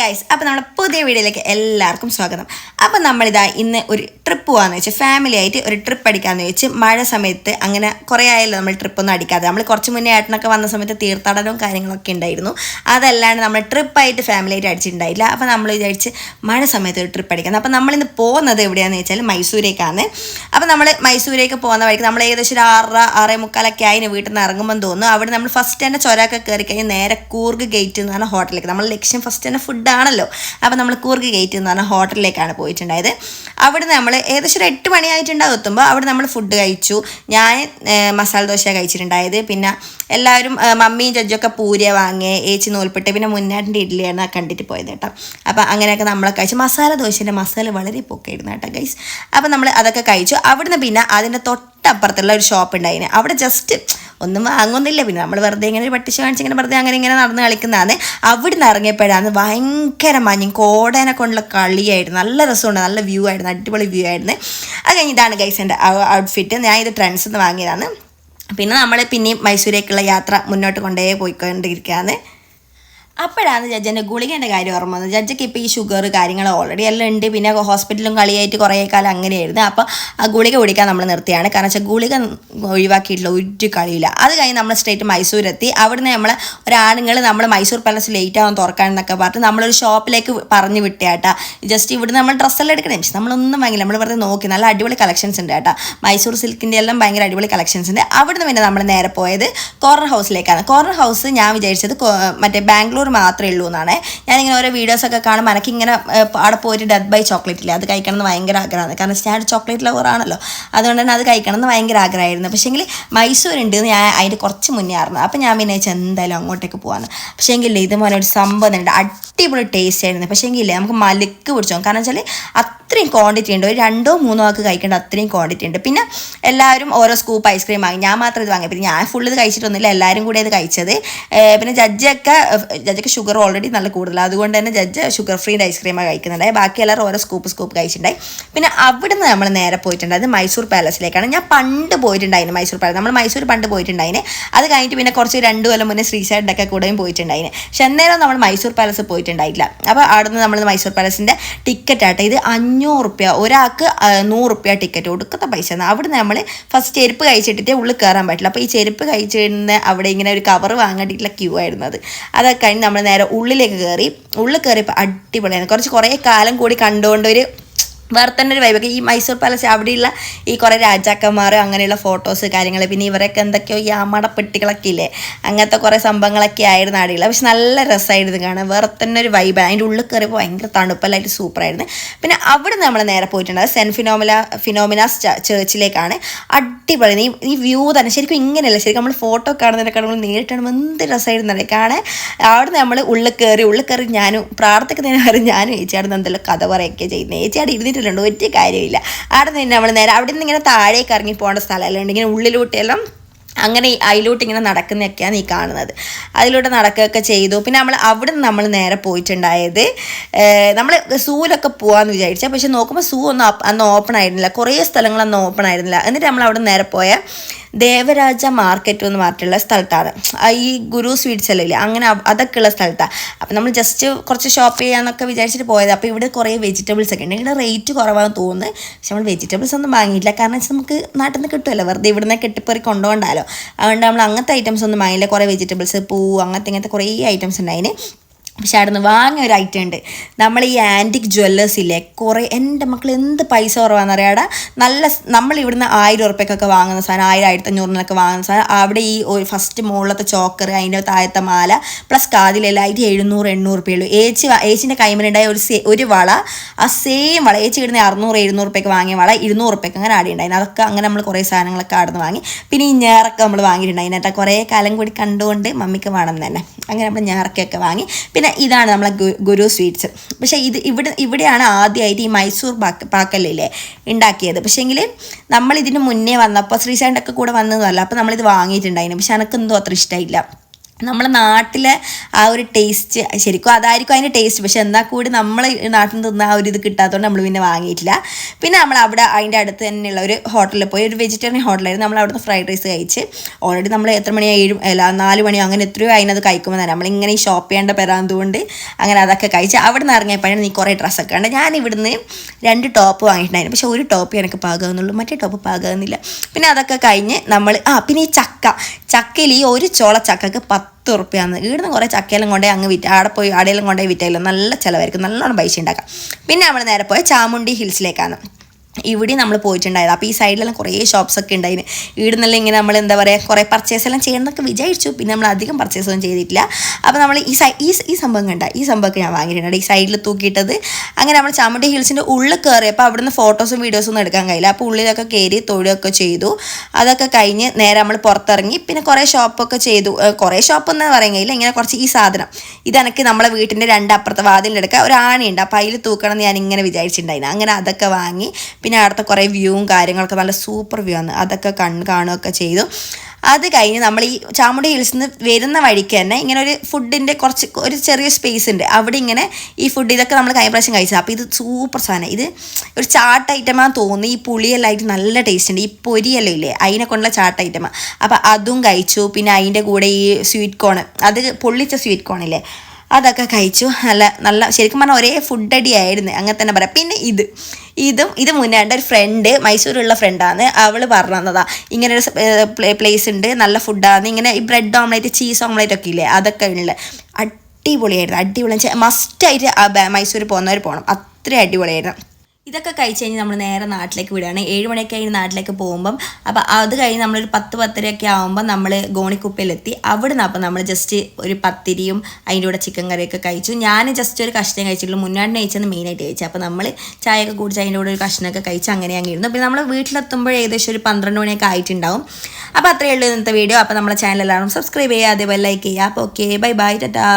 Guys അപ്പോൾ നമ്മുടെ പുതിയ വീഡിയോയിലേക്ക് എല്ലാവർക്കും സ്വാഗതം. അപ്പോൾ നമ്മളിതാ ഇന്ന് ഒരു ട്രിപ്പ് പോകാമെന്ന് വെച്ച് ഫാമിലി ആയിട്ട് ഒരു ട്രിപ്പ് അടിക്കാമെന്ന് വെച്ച് മഴ സമയത്ത് അങ്ങനെ കുറേ ആയല്ലോ നമ്മൾ ട്രിപ്പൊന്നും അടിക്കാതെ. നമ്മൾ കുറച്ച് മുന്നേ ഏട്ടനൊക്കെ വന്ന സമയത്ത് തീർത്ഥാടനവും കാര്യങ്ങളൊക്കെ ഉണ്ടായിരുന്നു. അതല്ലാണ്ട് നമ്മൾ ട്രിപ്പായിട്ട് ഫാമിലി ആയിട്ട് അടിച്ചിട്ടുണ്ടായില്ല. അപ്പോൾ നമ്മൾ വിചാരിച്ച് മഴ സമയത്ത് ഒരു ട്രിപ്പ് അടിക്കുന്നത് അപ്പോൾ നമ്മളിന്ന് പോകുന്നത് എവിടെയാണെന്ന് വെച്ചാൽ മൈസൂരേക്കാണ് അപ്പോൾ നമ്മൾ മൈസൂരേക്ക് പോകുന്ന വഴിക്ക് നമ്മൾ ഏകദേശം ഒരു ആറര ആറേ മുക്കാലൊക്കെ ആയിന് വീട്ടിൽ നിന്ന് ഇറങ്ങുമ്പോൾ തോന്നുന്നു. അവിടെ നമ്മൾ ഫസ്റ്റ് തന്നെ ചൊരമൊക്കെ കയറി കഴിഞ്ഞാൽ നേരെ കൂർഗ് ഗേറ്റ് എന്ന് പറഞ്ഞ ഹോട്ടലിലേക്ക് നമ്മൾ ലക്ഷ്യം ഫസ്റ്റ് തന്നെ ഫുഡാണല്ലോ അപ്പോൾ നമ്മൾ കൂർഗ് ഗേറ്റ് എന്ന് പറഞ്ഞ ഹോട്ടലിലേക്കാണ് പോയിട്ടുണ്ടായത്. അവിടെ നമ്മൾ ഏകദേശം ഒരു എട്ട് മണിയായിട്ടുണ്ടാവും എത്തുമ്പോൾ അവിടെ നമ്മൾ ഫുഡ് കഴിച്ചു. ഞാൻ മസാല ദോശ കഴിച്ചിട്ടുണ്ടായത്. പിന്നെ എല്ലാവരും മമ്മിയും ജഡ്ജൊക്കെ പൂരിയ വാങ്ങി ഏച്ചി നൂൽപ്പെട്ട്. പിന്നെ മുന്നാട്ടിന്റെ ഇഡ്ഡലിയാണ് കണ്ടിട്ട് പോയത് കേട്ടോ. അപ്പോൾ അങ്ങനെയൊക്കെ നമ്മളെ കഴിച്ചു. മസാല ദോശേന്റെ മസാല വളരെ പൊക്കായിരുന്നു കേട്ടോ ഗൈസ് അപ്പോൾ നമ്മൾ അതൊക്കെ കഴിച്ചു. അവിടുന്ന് പിന്നെ അതിന്റെ തൊട്ടപ്പുറത്തുള്ള ഒരു ഷോപ്പ് ഉണ്ടായിന്. അവിടെ ജസ്റ്റ് ഒന്നും വാങ്ങുന്നില്ല. പിന്നെ നമ്മൾ വെറുതെ ഇങ്ങനെ ഒരു പട്ടിശ കാണിച്ച് ഇങ്ങനെ വെറുതെ അങ്ങനെ ഇങ്ങനെ നടന്ന് കളിക്കുന്നതാണ്. അവിടുന്ന് ഇറങ്ങിയപ്പോഴാണ് ഭയങ്കര മഞ്ഞും കോടേനെ കൊണ്ടുള്ള കളിയായിരുന്നു. നല്ല രസമുണ്ട്. നല്ല വ്യൂ ആയിരുന്നു. അടിപൊളി വ്യൂ ആയിരുന്നു. അത് കഴിഞ്ഞ് ഇതാണ് ഗൈസ് എന്റെ ഔട്ട്ഫിറ്റ് ഞാൻ ഇത് ട്രെൻഡ്സ് നിന്ന് വാങ്ങിയതാണ്. പിന്നെ നമ്മൾ പിന്നെയും മൈസൂരേക്കുള്ള യാത്ര മുന്നോട്ട് കൊണ്ടേ പോയിക്കൊണ്ടിരിക്കുകയാണ്. അപ്പോഴാണ് ജഡ്ജന്റെ ഗുളികേന്റെ കാര്യം ഓർമ്മ വന്നത്. ജഡ്ജക്ക് ഇപ്പോൾ ഈ ഷുഗർ കാര്യങ്ങൾ ഓൾറെഡി എല്ലാം ഉണ്ട്. പിന്നെ ഹോസ്പിറ്റലും കളിയായിട്ട് കുറേ കാലം അങ്ങനെയായിരുന്നു അപ്പോൾ ആ ഗുളിക കുടിക്കാൻ നമ്മൾ നിർത്തിയാണ്. കാരണം വെച്ചാൽ ഗുളിക ഒഴിവാക്കിയിട്ടുള്ള ഒരു കളിയില്ല. അത് കഴിഞ്ഞ് നമ്മൾ സ്ട്രേറ്റ് മൈസൂരെത്തി. അവിടുന്ന് നമ്മൾ ഒരാണുങ്ങൾ നമ്മൾ മൈസൂർ പാലസ് ലേറ്റ് ആവാൻ തുറക്കാണെന്നൊക്കെ പറഞ്ഞ് നമ്മളൊരു ഷോപ്പിലേക്ക് പറഞ്ഞു വിട്ടേട്ടാ ജസ്റ്റ് ഇവിടുന്ന് നമ്മൾ ഡ്രസ്സെല്ലാം എടുക്കണേ. പക്ഷെ നമ്മളൊന്നും വാങ്ങില്ല നമ്മൾ വെറുതെ നോക്കി. നല്ല അടിപൊളി കളക്ഷൻസ് ഉണ്ട് കേട്ടോ. മൈസൂർ സിൽക്കിന്റെ എല്ലാം ഭയങ്കര അടിപൊളി കളക്ഷൻസ് ഉണ്ട്. അവിടുന്ന് പിന്നെ നമ്മൾ നേരെ പോയത് കോർണർ ഹൗസിലേക്കാണ് കോർണർ ഹൗസ് ഞാൻ വിചാരിച്ചത് മറ്റേ ബാംഗ്ലൂർ മാത്രമേ ഉള്ളൂ എന്നാണ് ഞാനിങ്ങനെ ഓരോ വീഡിയോസൊക്കെ കാണുമ്പോൾ എനിക്കിങ്ങനെ അവിടെ പോയിട്ട് ഡെത്ത് ബൈ ചോക്ലേറ്റ് ഇല്ല? അത് കഴിക്കണം എന്ന് ഭയങ്കര ആഗ്രഹമാണ്. കാരണം വെച്ചാൽ ഞാൻ ചോക്ലേറ്റ് ചോക്ലേറ്റ് ലവറാണല്ലോ അതുകൊണ്ട് തന്നെ അത് കഴിക്കണം എന്ന് ഭയങ്കര ആഗ്രഹമായിരുന്നു. പക്ഷേങ്കിൽ മൈസൂർ ഉണ്ട് ഞാൻ അതിന്റെ കുറച്ച് മുന്നേ ആയിരുന്നു അപ്പം ഞാൻ പിന്നെ എന്തായാലും അങ്ങോട്ടേക്ക് പോകാമെന്ന് പക്ഷേങ്കിൽ ഇതുപോലെ ഒരു സംഭവം ഉണ്ട്. അടിപൊളി ടേസ്റ്റ് ആയിരുന്നു. പക്ഷേങ്കിൽ നമുക്ക് മലക്ക് പിടിച്ചോ കാരണം വെച്ചാൽ അത്രയും ക്വാണ്ടിറ്റി ഉണ്ട്. ഒരു രണ്ടോ മൂന്നോ ആൾക്ക് കഴിക്കേണ്ട അത്രയും ക്വാണ്ടിറ്റി ഉണ്ട്. പിന്നെ എല്ലാവരും ഓരോ സ്കൂപ്പ് ഐസ്ക്രീം വാങ്ങി. ഞാൻ മാത്രം ഇത് വാങ്ങി പിന്നെ ഞാൻ ഫുള്ള് ഇത് കഴിച്ചിട്ടൊന്നുമില്ല. എല്ലാവരും കൂടെ ഇത് കഴിച്ചത്. പിന്നെ ജഡ്ജൊക്കെ ജഡ്ജൊക്കെ ഷുഗർ ഓൾറെഡി നല്ല കൂടുതലാണ് അതുകൊണ്ട് തന്നെ ജഡ്ജ് ഷുഗർ ഫ്രീ ഐസ്ക്രീമാണ് കഴിക്കുന്നുണ്ടായി. ബാക്കി എല്ലാവരും ഓരോ സ്കൂപ്പ് സ്കൂപ്പ് കഴിച്ചിട്ടുണ്ടായി. പിന്നെ അവിടുന്ന് നമ്മൾ നേരെ പോയിട്ടുണ്ടായത് മൈസൂർ പാലസിലേക്കാണ് ഞാൻ പണ്ട് പോയിട്ടുണ്ടായിരുന്നു മൈസൂർ പാലസ് നമ്മൾ മൈസൂർ പണ്ട് പോയിട്ടുണ്ടായിന്. അത് കഴിഞ്ഞിട്ട് പിന്നെ കുറച്ച് രണ്ട് കൊല്ലം മുന്നേ ശ്രീശൈഡൊക്കെ കൂടെയും പോയിട്ടുണ്ടായിന്. പക്ഷെ അന്നേരം നമ്മൾ മൈസൂർ പാലസ് പോയിട്ടുണ്ടായില്ല അപ്പോൾ അവിടുന്ന് നമ്മൾ മൈസൂർ പാലസിന്റെ ടിക്കറ്റ് ആട്ടെ. ഇത് അഞ്ഞൂറ് റുപ്യ. ഒരാൾക്ക് നൂറ് റുപ്യ ടിക്കറ്റ് ഒടുക്കത്തെ പൈസ അവിടെ അവിടുന്ന് നമ്മൾ ഫസ്റ്റ് ചെരുപ്പ് കഴിച്ചിട്ടിട്ട് ഉള്ളിൽ കയറാൻ പറ്റില്ല. അപ്പോൾ ഈ ചെരുപ്പ് കഴിച്ചിരുന്ന അവിടെ ഇങ്ങനെ ഒരു കവർ വാങ്ങേണ്ടിയിട്ടുള്ള ക്യൂ ആയിരുന്നു അത്. അതൊക്കെ കഴിഞ്ഞ് നമ്മൾ നേരെ ഉള്ളിലേക്ക് കയറി ഉള്ളിൽ കയറിയപ്പോൾ അടിപൊളിയാണ് കുറച്ച് കുറേ കാലം കൂടി കണ്ടുകൊണ്ട് വേറെ തന്നെ ഒരു വൈബൊക്കെ ഈ മൈസൂർ പാലസ് അവിടെയുള്ള ഈ കുറേ രാജാക്കന്മാർ അങ്ങനെയുള്ള ഫോട്ടോസ് കാര്യങ്ങൾ പിന്നെ ഇവരൊക്കെ എന്തൊക്കെയോ ഈ ആമടപ്പെട്ടികളൊക്കെ ഇല്ലേ? അങ്ങനത്തെ കുറേ സംഭവങ്ങളൊക്കെ ആയിരുന്നു അടിയില്ല പക്ഷെ നല്ല രസമായിരുന്നു കാണാൻ. വേറെ തന്നെ ഒരു വൈബ് അതിന്റെ ഉള്ളിൽ കയറിയപ്പോൾ ഭയങ്കര തണുപ്പല്ലായിട്ട് സൂപ്പറായിരുന്നു. പിന്നെ അവിടെ നമ്മൾ നേരെ പോയിട്ടുണ്ട്. സെന്റ് ഫിനോമില ഫിനോമിനാസ് ചേർച്ചിലേക്കാണ് അടിപൊളി. നീ ഈ വ്യൂ തന്നെ ശരിക്കും ഇങ്ങനെയല്ല? ശരിക്കും നമ്മൾ ഫോട്ടോ കാണുന്നതിനൊക്കെ നമ്മൾ നേരിട്ട് കാണുമ്പോൾ എന്ത് രസമായിരുന്നു കാണാൻ അവിടെ നമ്മൾ ഉള്ളിൽ കയറി ഉള്ളിൽ കയറി ഞാനും പ്രാർത്ഥിക്കുന്നതിന് വരെ ഞാനും ഏച്ചിയാടുന്ന എന്തെല്ലാം കഥ പറയുകയൊക്കെ ചെയ്യുന്നത് ചേച്ചിയാട് ഇരുന്നിട്ടുണ്ട് ഒറ്റ കാര്യമില്ല അവിടെ നിന്ന് നമ്മൾ നേരെ അവിടെ നിന്ന് ഇങ്ങനെ താഴേക്ക് ഇറങ്ങി പോകേണ്ട സ്ഥലമല്ല ഇങ്ങനെ ഉള്ളിലൂട്ടെല്ലാം അങ്ങനെ അതിലോട്ട് ഇങ്ങനെ നടക്കുന്നതൊക്കെയാണ് ഈ കാണുന്നത്. അതിലൂടെ നടക്കുകയൊക്കെ ചെയ്തു. പിന്നെ നമ്മൾ അവിടെ നിന്ന് നമ്മൾ നേരെ പോയിട്ടുണ്ടായത് നമ്മൾ സൂവിലൊക്കെ പോകാമെന്ന് വിചാരിച്ച. പക്ഷെ നോക്കുമ്പോൾ സൂ ഒന്നും അന്ന് ഓപ്പൺ ആയിരുന്നില്ല. കുറേ സ്ഥലങ്ങൾ അന്ന് ഓപ്പൺ ആയിരുന്നില്ല. എന്നിട്ട് നമ്മൾ അവിടെ നേരെ പോയ ദേവരാജ മാർക്കറ്റ് എന്ന് പറഞ്ഞിട്ടുള്ള സ്ഥലത്താണ്. ഈ ഗുരു സ്വീറ്റ്സ് ഇല്ലേ അങ്ങനെ അതൊക്കെ ഉള്ള സ്ഥലത്താണ് അപ്പം നമ്മൾ ജസ്റ്റ് കുറച്ച് ഷോപ്പ് ചെയ്യാന്നൊക്കെ വിചാരിച്ചിട്ട് പോയത്. അപ്പോൾ ഇവിടെ കുറേ വെജിറ്റബിൾസ് ഒക്കെ ഉണ്ട്. ഇവിടെ റേറ്റ് കുറവാണെന്ന് തോന്നുന്നത് പക്ഷെ നമ്മൾ വെജിറ്റബിൾസ് ഒന്നും വാങ്ങിയില്ല കാരണം വെച്ചാൽ നമുക്ക് നാട്ടിൽ നിന്ന് കിട്ടുമല്ലോ വെറുതെ ഇവിടെ നിന്ന് കെട്ടിപ്പറി കൊണ്ടുപോകണ്ടല്ലോ അതുകൊണ്ട് നമ്മൾ അങ്ങനത്തെ ഐറ്റംസ് ഒന്നും വാങ്ങിയില്ല. കുറേ വെജിറ്റബിൾസ് പൂ അങ്ങനത്തെ ഇങ്ങനത്തെ കുറേ ഐറ്റംസ് ഉണ്ടായിന്. പക്ഷെ അവിടെ നിന്ന് വാങ്ങിയ ഒരു ഐറ്റം ഉണ്ട്. നമ്മൾ ഈ ആന്റിക് ജ്വല്ലേഴ്സ് ഇല്ലേ കുറേ എന്റെ മക്കൾ എന്ത് പൈസ കുറവാണെന്ന് അറിയാടാ നല്ല നമ്മൾ ഇവിടുന്ന് ആയിരം ഉറുപ്പ്യക്കൊക്കെ വാങ്ങുന്ന സാധനം ആയിരം ആയിരത്തി അഞ്ഞൂറിനൊക്കെ വാങ്ങുന്ന സാധനം. അവിടെ ഈ ഒരു ഫസ്റ്റ് മുകളിലത്തെ ചോക്കർ അതിന്റെ താഴത്തെ മാല പ്ലസ് കാതിലെല്ലാം ആയിട്ട് എഴുന്നൂറ് എണ്ണൂറ് ഉറുപ്പ്യുള്ളൂ ഏച്ചി ഏച്ചിന്റെ കൈമലുണ്ടായ ഒരു സേ ഒരു വള ആ സെയിം വള. ഏച്ചി ഇടുന്ന അറുന്നൂറ് എഴുന്നൂറ് ഉറുപ്പ്യക്ക് വാങ്ങിയ വള ഇരുന്നൂറ് ഉറുപ്പ്യക്ക് അങ്ങനെ ആടി ഉണ്ടായിരുന്നു അതൊക്കെ അങ്ങനെ നമ്മൾ കുറേ സാധനങ്ങളൊക്കെ അവിടെ നിന്ന് വാങ്ങി. പിന്നെ ഈ ഞാറൊക്കെ നമ്മൾ വാങ്ങിയിട്ടുണ്ടായിരുന്നു. കേട്ടോ കുറേ കാലം കൂടി കണ്ടുകൊണ്ട് മമ്മിക്ക് വേണം തന്നെ. അങ്ങനെ നമ്മൾ ഞാറൊക്കെയൊക്കെ വാങ്ങി. പിന്നെ ഇതാണ് നമ്മളെ ഗുരു സ്വീറ്റ്സ്. പക്ഷേ ഇത് ഇവിടെ ഇവിടെയാണ് ആദ്യമായിട്ട് ഈ മൈസൂർ പാക്ക് പാക്കല്ലേ ഉണ്ടാക്കിയത്. പക്ഷേങ്കിൽ നമ്മൾ ഇതിന് മുന്നേ വന്നപ്പോൾ ശ്രീശാണ്ടൊക്കെ കൂടെ വന്നതല്ല അപ്പോൾ നമ്മളിത് വാങ്ങിയിട്ടുണ്ടായിരുന്നു പക്ഷെ എനിക്കെന്തോ അത്ര ഇഷ്ടമായില്ല നമ്മളെ നാട്ടിലെ ആ ഒരു ടേസ്റ്റ് ശരിക്കും അതായിരിക്കും അതിന്റെ ടേസ്റ്റ് പക്ഷെ എന്നാൽ കൂടി നമ്മൾ നാട്ടിൽ നിന്ന് തിന്ന ആ ഒരു ഇത് കിട്ടാത്തതുകൊണ്ട് നമ്മൾ പിന്നെ വാങ്ങിയിട്ടില്ല. പിന്നെ നമ്മൾ അവിടെ അതിന്റെ അടുത്ത് തന്നെയുള്ള ഒരു ഹോട്ടലിൽ പോയി ഒരു വെജിറ്റേറിയൻ ഹോട്ടലായിരുന്നു നമ്മൾ അവിടുന്ന് ഫ്രൈഡ് റൈസ് കഴിച്ച് ഓൾറെഡി നമ്മൾ എത്ര മണിയായി ഏഴ് അല്ല നാല് മണിയോ? അങ്ങനെ എത്രയോ അതിനത് കഴിക്കുമ്പോൾ തന്നെ നമ്മളിങ്ങനെ ഈ ഷോപ്പ് ചെയ്യേണ്ട പെരാന്തുകൊണ്ട് അങ്ങനെ അതൊക്കെ കഴിച്ച് അവിടെ നിന്ന് ഇറങ്ങിയപ്പോഴാണ് നീ കുറേ ഡ്രസ്സൊക്കെ ഉണ്ട് ഞാൻ ഇവിടുന്ന് രണ്ട് ടോപ്പ് വാങ്ങിയിട്ടുണ്ടായിരുന്നു. പക്ഷെ ഒരു ടോപ്പ് എനിക്ക് പാകാവുന്നുള്ളൂ. മറ്റേ ടോപ്പ് പാകാവുന്നില്ല. പിന്നെ അതൊക്കെ കഴിഞ്ഞ് നമ്മൾ ആ പിന്നെ ഈ ചക്ക. ചക്കയിൽ ഈ ഒരു ചോള ചക്കക്ക് പത്ത് ഉറുപ്പ്യാന്ന് ഇവിടുന്ന് കുറേ ചക്കയെല്ലാം കൊണ്ടേ അങ്ങ് വിറ്റ് അവിടെ പോയി അടയിലും കൊണ്ടേ വിറ്റായാലും നല്ല ചിലവായിരിക്കും. നല്ലോണം പൈസ ഉണ്ടാക്കാം. പിന്നെ നമ്മൾ നേരെ പോയ ചാമുണ്ടി ഹിൽസിലേക്കാണ്. ഇവിടെ നമ്മൾ പോയിട്ടുണ്ടായത്. അപ്പോൾ ഈ സൈഡിലെല്ലാം കുറേ ഷോപ്സ് ഒക്കെ ഉണ്ടായിരുന്നു ഇവിടുന്നെല്ലാം ഇങ്ങനെ നമ്മൾ എന്താ പറയുക കുറേ പർച്ചേസ് എല്ലാം ചെയ്യണമെന്നൊക്കെ വിചാരിച്ചു. പിന്നെ നമ്മൾ അധികം പർച്ചേസ് ഒന്നും ചെയ്തിട്ടില്ല. അപ്പോൾ നമ്മൾ ഈ സൈ ഈ സംഭവം കണ്ട ഈ സംഭവമൊക്കെ ഞാൻ വാങ്ങിയിട്ടുണ്ട് ഈ സൈഡിൽ തൂക്കിയിട്ടത്. അങ്ങനെ നമ്മൾ ചാമുണ്ടി ഹിൽസിന്റെ ഉള്ളിൽ കയറിയപ്പോൾ അവിടുന്ന് ഫോട്ടോസും വീഡിയോസും ഒന്നും എടുക്കാൻ കഴിയില്ല. അപ്പോൾ ഉള്ളിലൊക്കെ കയറി തൊഴിലൊക്കെ ചെയ്തു. അതൊക്കെ കഴിഞ്ഞ് നേരെ നമ്മൾ പുറത്തിറങ്ങി. പിന്നെ കുറേ ഷോപ്പൊക്കെ ചെയ്തു. കുറേ ഷോപ്പ് എന്ന് പറയാൻ കഴിയില്ല. ഇങ്ങനെ കുറച്ച് ഈ സാധനം. ഇതെനിക്ക് നമ്മളെ വീട്ടിന്റെ രണ്ട് അപ്പുറത്തെ വാതിലിന്റെ ഒരു ആണിയുണ്ട്. അപ്പോൾ അതിൽ തൂക്കണം എന്ന് ഞാൻ ഇങ്ങനെ വിചാരിച്ചിട്ടുണ്ടായിരുന്നു. അങ്ങനെ അതൊക്കെ വാങ്ങി പിന്നെ അവിടുത്തെ കുറേ വ്യൂവും കാര്യങ്ങളൊക്കെ നല്ല സൂപ്പർ വ്യൂ ആണ്. അതൊക്കെ കണ്ണ് കാണുകയൊക്കെ ചെയ്തു. അത് കഴിഞ്ഞ് നമ്മൾ ഈ ചാമുണ്ടി ഹിൽസിൽ നിന്ന് വരുന്ന വഴിക്ക് തന്നെ ഇങ്ങനെ ഒരു ഫുഡിന്റെ കുറച്ച് ഒരു ചെറിയ സ്പേസ് ഉണ്ട്. അവിടെ ഇങ്ങനെ ഈ ഫുഡ് ഇതൊക്കെ നമ്മൾ കഴിഞ്ഞ പ്രാവശ്യം കഴിച്ചത്. അപ്പോൾ ഇത് സൂപ്പർ സാധനം. ഇത് ഒരു ചാട്ട് ഐറ്റമാണെന്ന് തോന്നുന്നു. ഈ പുളിയെല്ലാം ആയിട്ട് നല്ല ടേസ്റ്റ് ഉണ്ട്. ഈ പൊരിയെല്ലാം ഇല്ലേ? അതിനെ കൊണ്ടുള്ള ചാട്ട് ഐറ്റമാണ് അപ്പോൾ അതും കഴിച്ചു. പിന്നെ അതിന്റെ കൂടെ ഈ സ്വീറ്റ് കോൺ അത് പൊള്ളിച്ച സ്വീറ്റ് കോൺ ഇല്ലേ? അതൊക്കെ കഴിച്ചു. നല്ല നല്ല ശരിക്കും പറഞ്ഞാൽ ഒരേ ഫുഡ് അടി ആയിരുന്നു അങ്ങനെ തന്നെ പറയാം. പിന്നെ ഇത്. ഇതും ഇത് മുന്നേ എന്റെ ഒരു ഫ്രണ്ട് മൈസൂരുള്ള ഫ്രണ്ടാണ് അവൾ പറഞ്ഞു ഇങ്ങനെ ഒരു പ്ലേസ് ഉണ്ട്. നല്ല ഫുഡാണ് ഇങ്ങനെ ഈ ബ്രെഡ് ഓംലേറ്റ് ചീസ് ഓംലേറ്റ് ഒക്കെ ഇല്ലേ? അതൊക്കെ ഉള്ള അടിപൊളിയായിരുന്നു. അടിപൊളി മസ്റ്റായിട്ട് മൈസൂർ പോകുന്നവർ പോകണം അത്രയും അടിപൊളിയായിരുന്നു. ഇതൊക്കെ കഴിച്ച് കഴിഞ്ഞ് നമ്മൾ നേരെ നാട്ടിലേക്ക് വിടുകയാണ്. ഏഴ് മണിയൊക്കെ കഴിഞ്ഞ് നാട്ടിലേക്ക് പോകുമ്പം അപ്പോൾ അത് കഴിഞ്ഞ് നമ്മളൊരു പത്ത് പത്തരയൊക്കെ ആകുമ്പോൾ നമ്മൾ ഗോണിക്കുപ്പയിലെത്തി. അവിടെ നിന്ന് അപ്പോൾ നമ്മൾ ജസ്റ്റ് ഒരു പത്തിരിയും അതിന്റെ കൂടെ ചിക്കൻ കറിയൊക്കെ കഴിച്ചു. ഞാൻ ജസ്റ്റ് ഒരു കഷ്ണം കഴിച്ചിട്ടുള്ളൂ. മുന്നാടിനെ കഴിച്ചത് മെയിനായിട്ട് കഴിച്ചു അപ്പോൾ നമ്മൾ ചായയൊക്കെ കുടിച്ച് അതിന്റെ കൂടെ ഒരു കഷ്ണമൊക്കെ കഴിച്ച് അങ്ങനെ അങ്ങ് ഇരുന്നു. പിന്നെ നമ്മൾ വീട്ടിലെത്തുമ്പോൾ ഏകദേശം ഒരു പന്ത്രണ്ട് മണിയൊക്കെ ആയിട്ടുണ്ടാവും. അപ്പോൾ അത്രയേ ഉള്ളൂ ഇന്നത്തെ വീഡിയോ അപ്പോൾ നമ്മളെ ചാനൽ എല്ലാവരും സബ്സ്ക്രൈബ് ചെയ്യുക അതേപോലെ ലൈക്ക് ചെയ്യുക. അപ്പോൾ ഓക്കെ ബൈ ബൈ ടാറ്റാ